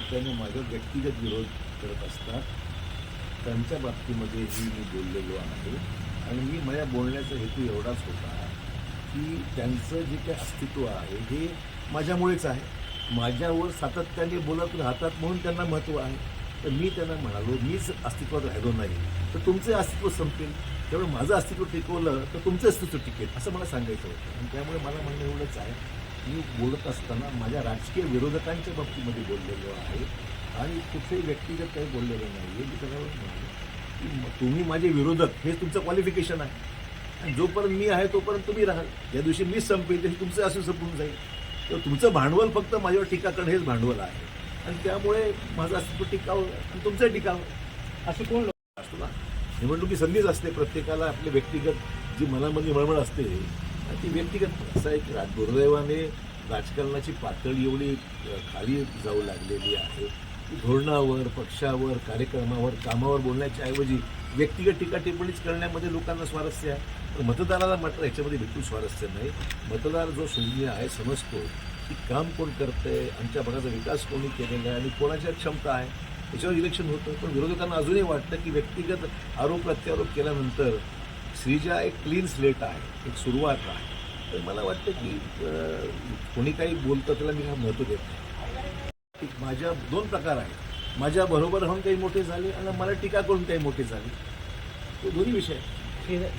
व्यक्तिगत विरोध करत असतात त्यांच्या बाबतीमध्येही मी बोललेलो आहे. आणि मी माझ्या बोलण्याचा हेतू एवढाच होता की त्यांचं जे काही अस्तित्व आहे हे माझ्यामुळेच आहे. माझ्यावर सातत्याने बोलत राहतात म्हणून त्यांना महत्त्व आहे. तर मी त्यांना म्हणालो मीच अस्तित्वात राहिलो नाही. तर तुमचे अस्तित्व संपेल. त्यामुळे माझं अस्तित्व टिकवलं तर तुमचं अस्तित्व टिकेल. असं मला सांगायचं होतं. आणि त्यामुळे मला म्हणणं एवढंच आहे मी बोलत असताना माझ्या राजकीय विरोधकांच्या बाबतीमध्ये बोललेलो आहे. आणि कुठेही व्यक्तिगत काही बोललेलं नाही आहे मी की तुम्ही माझे विरोधक हे तुमचं क्वालिफिकेशन आहे. आणि जोपर्यंत मी आहे तोपर्यंत तुम्ही राहाल. ज्या दिवशी मी संपेल तशी तुमचं असं संपून जाईल. तर तुमचं भांडवल फक्त माझ्यावर टीका करणं हेच भांडवल आहे. आणि त्यामुळे माझं अस्तित्व टिकावं आणि तुमचं टिकावं. असं कोण असतो ना निवडणुकी संधीच असते प्रत्येकाला. आपले व्यक्तिगत जी मनामध्ये मळमळ असते ती व्यक्तिगत असं आहे की दुर्दैवाने राजकारणाची पातळी एवढी खाली जाऊ लागलेली आहे. धोरणावर पक्षावर कार्यक्रमावर कामावर बोलण्याच्या ऐवजी व्यक्तिगत टीका टिप्पणीच करण्यामध्ये लोकांना स्वारस्य आहे. पण मतदाराला मात्र याच्यामध्ये बिलकुल स्वारस्य नाही. मतदार जो शून्य आहे समजतो की काम कोण करतंय आमच्या भागाचा विकास कोणी केलेला आहे आणि कोणाच्या क्षमता आहे याच्यावर इलेक्शन होतं. पण विरोधकांना अजूनही वाटतं की व्यक्तिगत आरोप प्रत्यारोप केल्यानंतर श्रीजा एक क्लीन स्लेट आहे एक सुरुवात आहे. तर मला वाटतं की कोणी काही बोलतं त्याला मी काय महत्त्व देत नाही. माझ्या दोन प्रकार आहेत. माझ्या बरोबर राहून काही मोठे झाले आणि मला टीका करून काही मोठे झाले. तो दोन्ही विषय हे